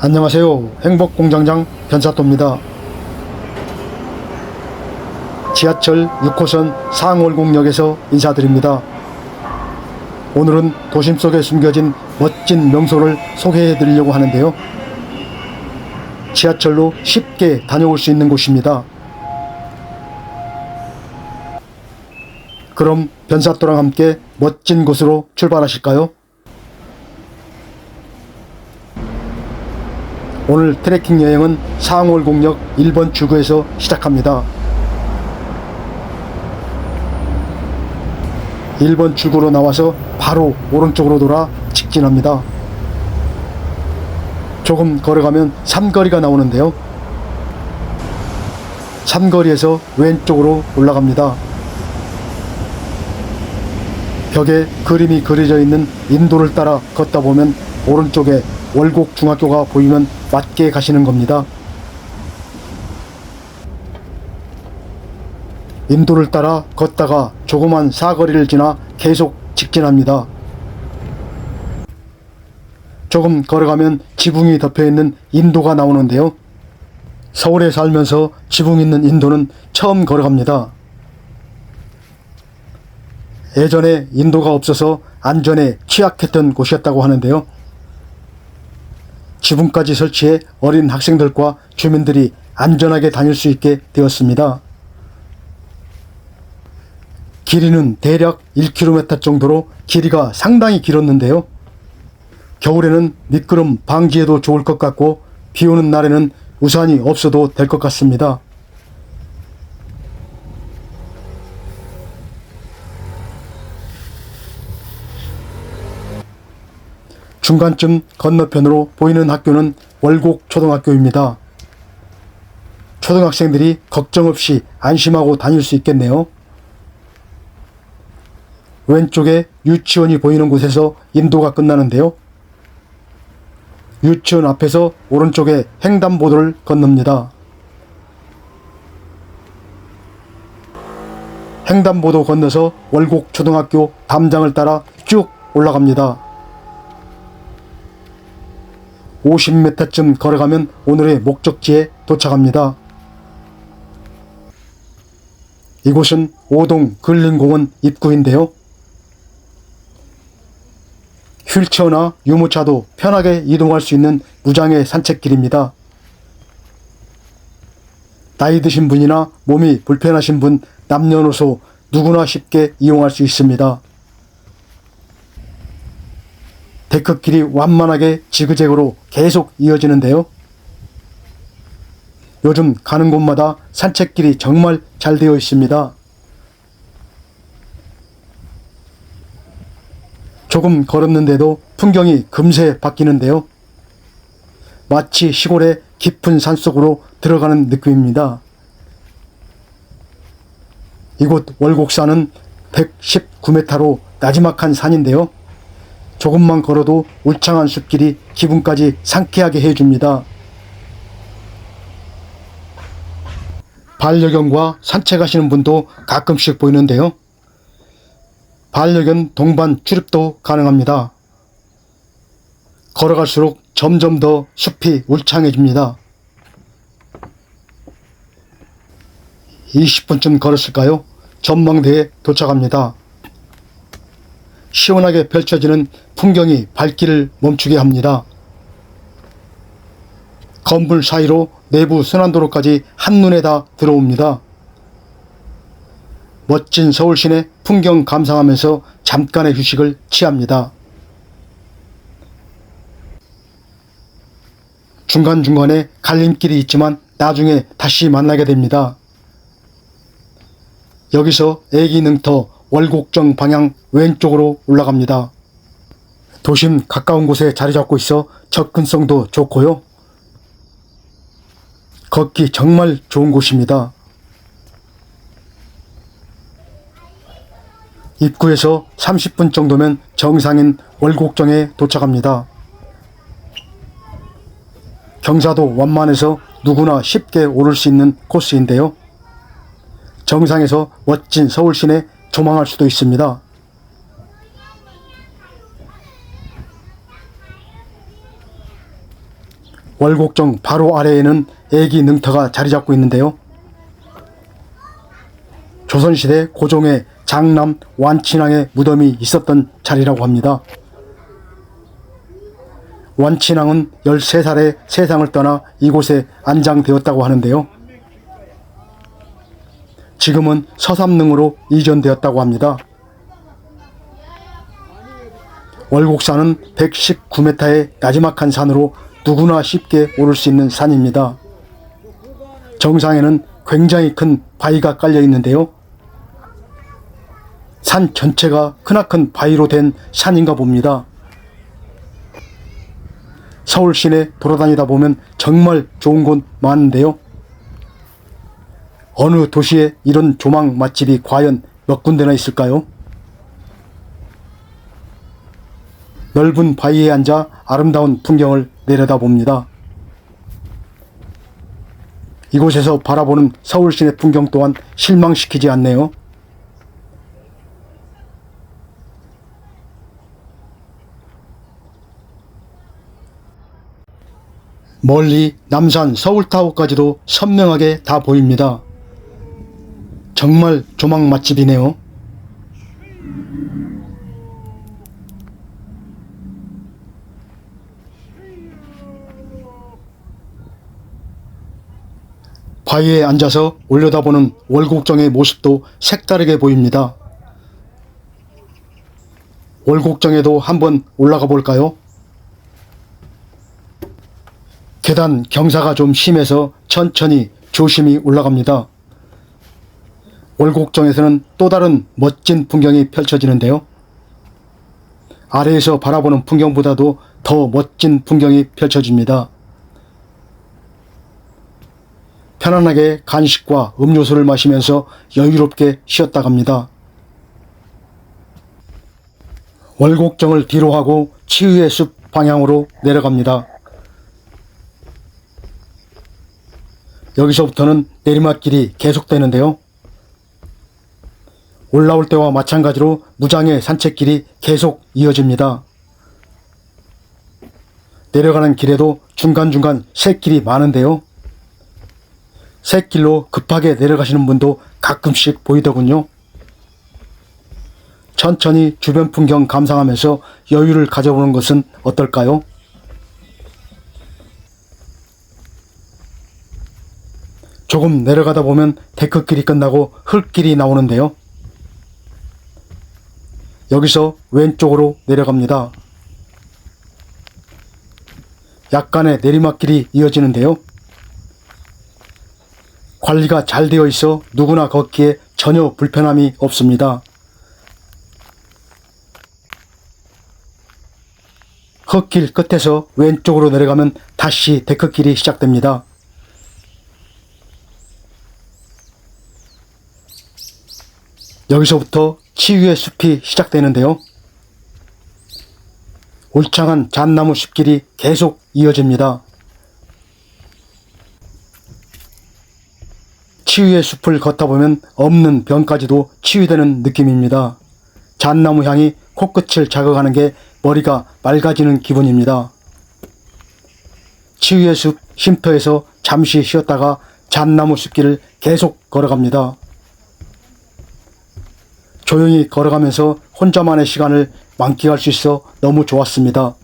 안녕하세요. 행복공장장 변사또입니다. 지하철 6호선 상월공역에서 인사드립니다. 오늘은 도심 속에 숨겨진 멋진 명소를 소개해 드리려고 하는데요. 지하철로 쉽게 다녀올 수 있는 곳입니다. 그럼 변사또랑 함께 멋진 곳으로 출발하실까요? 오늘 트레킹 여행은 상월공역 1번 출구에서 시작합니다. 1번 출구로 나와서 바로 오른쪽으로 돌아 직진합니다. 조금 걸어가면 삼거리가 나오는데요. 삼거리에서 왼쪽으로 올라갑니다. 벽에 그림이 그려져 있는 인도를 따라 걷다 보면 오른쪽에 월곡 중학교가 보이면 맞게 가시는 겁니다. 인도를 따라 걷다가 조그만 사거리를 지나 계속 직진합니다. 조금 걸어가면 지붕이 덮여 있는 인도가 나오는데요. 서울에 살면서 지붕 있는 인도는 처음 걸어갑니다. 예전에 인도가 없어서 안전에 취약했던 곳이었다고 하는데요. 지붕까지 설치해 어린 학생들과 주민들이 안전하게 다닐 수 있게 되었습니다. 길이는 대략 1km 정도로 길이가 상당히 길었는데요. 겨울에는 미끄럼 방지에도 좋을 것 같고 비 오는 날에는 우산이 없어도 될 것 같습니다. 중간쯤 건너편으로 보이는 학교는 월곡 초등학교입니다. 초등학생들이 걱정 없이 안심하고 다닐 수 있겠네요. 왼쪽에 유치원이 보이는 곳에서 인도가 끝나는데요. 유치원 앞에서 오른쪽에 횡단보도를 건넙니다. 횡단보도 건너서 월곡 초등학교 담장을 따라 쭉 올라갑니다. 50m쯤 걸어가면 오늘의 목적지에 도착합니다. 이곳은 오동 근린공원 입구인데요. 휠체어나 유모차도 편하게 이동할 수 있는 무장의 산책길입니다. 나이 드신 분이나 몸이 불편하신 분 남녀노소 누구나 쉽게 이용할 수 있습니다. 데크길이 완만하게 지그재그로 계속 이어지는데요. 요즘 가는 곳마다 산책길이 정말 잘 되어 있습니다. 조금 걸었는데도 풍경이 금세 바뀌는데요. 마치 시골의 깊은 산속으로 들어가는 느낌입니다. 이곳 월곡산은 119m로 나지막한 산인데요. 조금만 걸어도 울창한 숲길이 기분까지 상쾌하게 해줍니다. 반려견과 산책하시는 분도 가끔씩 보이는데요. 반려견 동반 출입도 가능합니다. 걸어갈수록 점점 더 숲이 울창해집니다. 20분쯤 걸었을까요? 전망대에 도착합니다. 시원하게 펼쳐지는 풍경이 발길을 멈추게 합니다. 건물 사이로 내부 순환도로까지 한눈에 다 들어옵니다. 멋진 서울 시내 풍경 감상하면서 잠깐의 휴식을 취합니다. 중간중간에 갈림길이 있지만 나중에 다시 만나게 됩니다. 여기서 애기 능터 월곡정 방향 왼쪽으로 올라갑니다. 도심 가까운 곳에 자리 잡고 있어 접근성도 좋고요. 걷기 정말 좋은 곳입니다. 입구에서 30분 정도면 정상인 월곡정에 도착합니다. 경사도 완만해서 누구나 쉽게 오를 수 있는 코스인데요. 정상에서 멋진 서울 시내 조망할 수도 있습니다. 월곡정 바로 아래에는 애기 능터가 자리 잡고 있는데요. 조선시대 고종의 장남 완친왕의 무덤이 있었던 자리라고 합니다. 완친왕은 13살에 세상을 떠나 이곳에 안장되었다고 하는데요. 지금은 서삼릉으로 이전되었다고 합니다. 월곡산은 119m의 나지막한 산으로 누구나 쉽게 오를 수 있는 산입니다. 정상에는 굉장히 큰 바위가 깔려 있는데요. 산 전체가 크나큰 바위로 된 산인가 봅니다. 서울 시내 돌아다니다 보면 정말 좋은 곳 많은데요. 어느 도시에 이런 조망 맛집이 과연 몇 군데나 있을까요? 넓은 바위에 앉아 아름다운 풍경을 내려다봅니다. 이곳에서 바라보는 서울 시내 풍경 또한 실망시키지 않네요. 멀리 남산 서울타워까지도 선명하게 다 보입니다. 정말 조망 맛집이네요. 바위에 앉아서 올려다보는 월곡정의 모습도 색다르게 보입니다. 월곡정에도 한번 올라가 볼까요? 계단 경사가 좀 심해서 천천히 조심히 올라갑니다. 월곡정에서는 또 다른 멋진 풍경이 펼쳐지는데요. 아래에서 바라보는 풍경보다도 더 멋진 풍경이 펼쳐집니다. 편안하게 간식과 음료수를 마시면서 여유롭게 쉬었다 갑니다. 월곡정을 뒤로 하고 치유의 숲 방향으로 내려갑니다. 여기서부터는 내리막길이 계속되는데요. 올라올 때와 마찬가지로 무장의 산책길이 계속 이어집니다. 내려가는 길에도 중간중간 샛길이 많은데요. 샛길로 급하게 내려가시는 분도 가끔씩 보이더군요. 천천히 주변 풍경 감상하면서 여유를 가져보는 것은 어떨까요? 조금 내려가다 보면 데크길이 끝나고 흙길이 나오는데요. 여기서 왼쪽으로 내려갑니다. 약간의 내리막길이 이어지는데요. 관리가 잘 되어 있어 누구나 걷기에 전혀 불편함이 없습니다. 흙길 끝에서 왼쪽으로 내려가면 다시 데크길이 시작됩니다. 여기서부터 치유의 숲이 시작되는데요. 울창한 잣나무 숲길이 계속 이어집니다. 치유의 숲을 걷다 보면 없는 병까지도 치유되는 느낌입니다. 잣나무 향이 코끝을 자극하는 게 머리가 맑아지는 기분입니다. 치유의 숲 쉼터에서 잠시 쉬었다가 잣나무 숲길을 계속 걸어갑니다. 조용히 걸어가면서 혼자만의 시간을 만끽할 수 있어 너무 좋았습니다.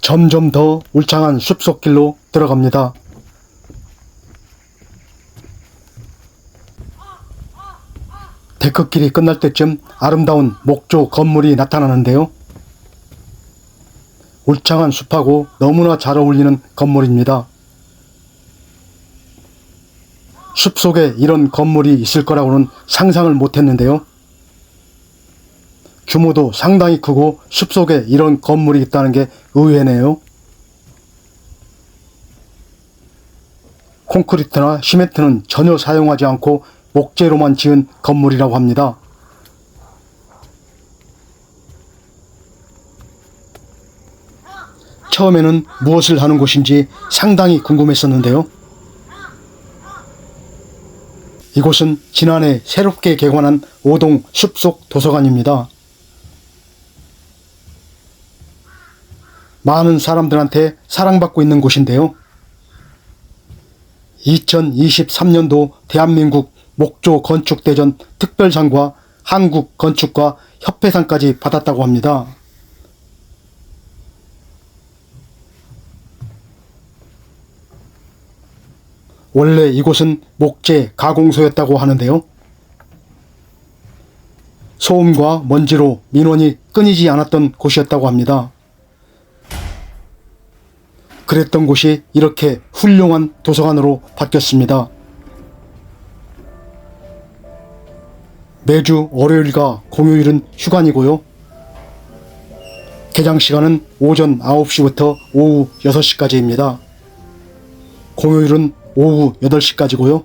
점점 더 울창한 숲속길로 들어갑니다. 데크길이 끝날 때쯤 아름다운 목조 건물이 나타나는데요. 울창한 숲하고 너무나 잘 어울리는 건물입니다. 숲 속에 이런 건물이 있을 거라고는 상상을 못 했는데요. 규모도 상당히 크고 숲 속에 이런 건물이 있다는 게 의외네요. 콘크리트나 시멘트는 전혀 사용하지 않고 목재로만 지은 건물이라고 합니다. 처음에는 무엇을 하는 곳인지 상당히 궁금했었는데요. 이곳은 지난해 새롭게 개관한 오동 숲속 도서관입니다. 많은 사람들한테 사랑받고 있는 곳인데요. 2023년도 대한민국 목조 건축대전 특별상과 한국 건축가 협회상까지 받았다고 합니다. 원래 이곳은 목재 가공소였다고 하는데요. 소음과 먼지로 민원이 끊이지 않았던 곳이었다고 합니다. 그랬던 곳이 이렇게 훌륭한 도서관으로 바뀌었습니다. 매주 월요일과 공휴일은 휴관이고요. 개장 시간은 오전 9시부터 오후 6시까지입니다. 공휴일은 오후 8시까지고요.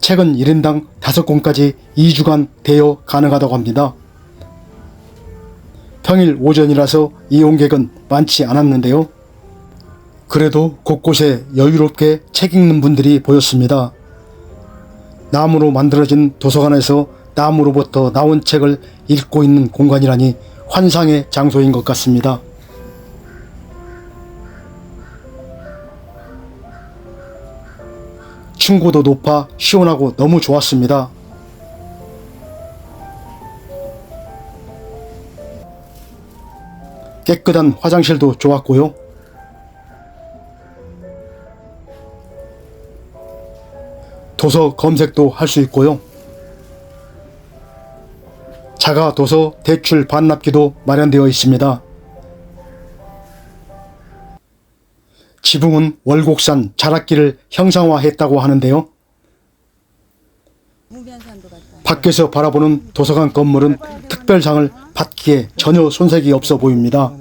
책은 1인당 5권까지 2주간 대여 가능하다고 합니다. 평일 오전이라서 이용객은 많지 않았는데요. 그래도 곳곳에 여유롭게 책 읽는 분들이 보였습니다. 나무로 만들어진 도서관에서 나무로부터 나온 책을 읽고 있는 공간이라니 환상의 장소인 것 같습니다. 층고도 높아 시원하고 너무 좋았습니다. 깨끗한 화장실도 좋았고요. 도서 검색도 할 수 있고요. 자가 도서 대출 반납기도 마련되어 있습니다. 지붕은 월곡산 자락기를 형상화했다고 하는데요. 밖에서 바라보는 도서관 건물은 특별상을 받기에 전혀 손색이 없어 보입니다.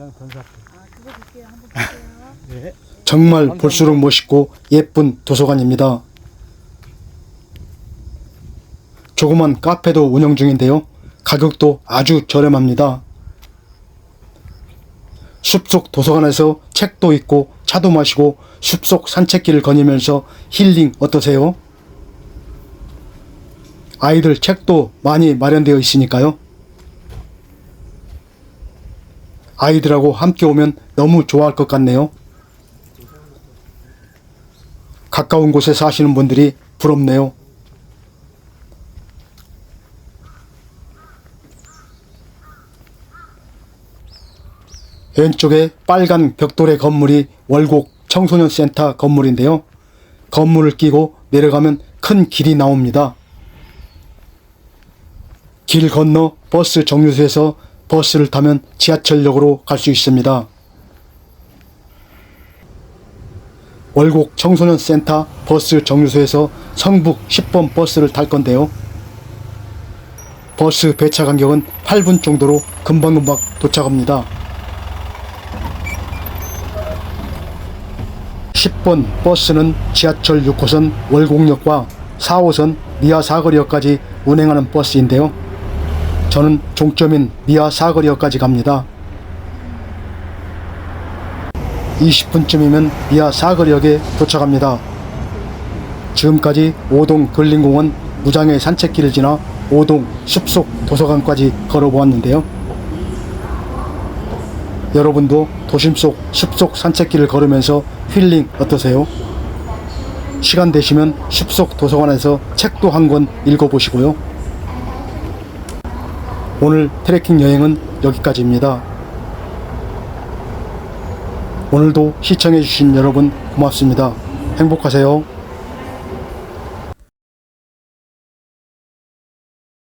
정말 볼수록 멋있고 예쁜 도서관입니다. 조그만 카페도 운영 중인데요. 가격도 아주 저렴합니다. 숲속 도서관에서 책도 읽고 차도 마시고 숲속 산책길을 거니면서 힐링 어떠세요? 아이들 책도 많이 마련되어 있으니까요. 아이들하고 함께 오면 너무 좋아할 것 같네요. 가까운 곳에 사시는 분들이 부럽네요. 왼쪽에 빨간 벽돌의 건물이 월곡 청소년 센터 건물인데요. 건물을 끼고 내려가면 큰 길이 나옵니다. 길 건너 버스 정류소에서 버스를 타면 지하철역으로 갈 수 있습니다. 월곡 청소년 센터 버스 정류소에서 성북 10번 버스를 탈 건데요. 버스 배차 간격은 8분 정도로 금방금방 도착합니다. 10번 버스는 지하철 6호선 월곡역과 4호선 미아 사거리역까지 운행하는 버스인데요. 저는 종점인 미아 사거리역까지 갑니다. 20분쯤이면 미아 사거리역에 도착합니다. 지금까지 오동 근린공원 무장의 산책길을 지나 오동 숲속 도서관까지 걸어보았는데요. 여러분도 도심 속 숲속 산책길을 걸으면서 힐링 어떠세요? 시간 되시면 숲속 도서관에서 책도 한 권 읽어보시고요. 오늘 트레킹 여행은 여기까지입니다. 오늘도 시청해주신 여러분 고맙습니다. 행복하세요.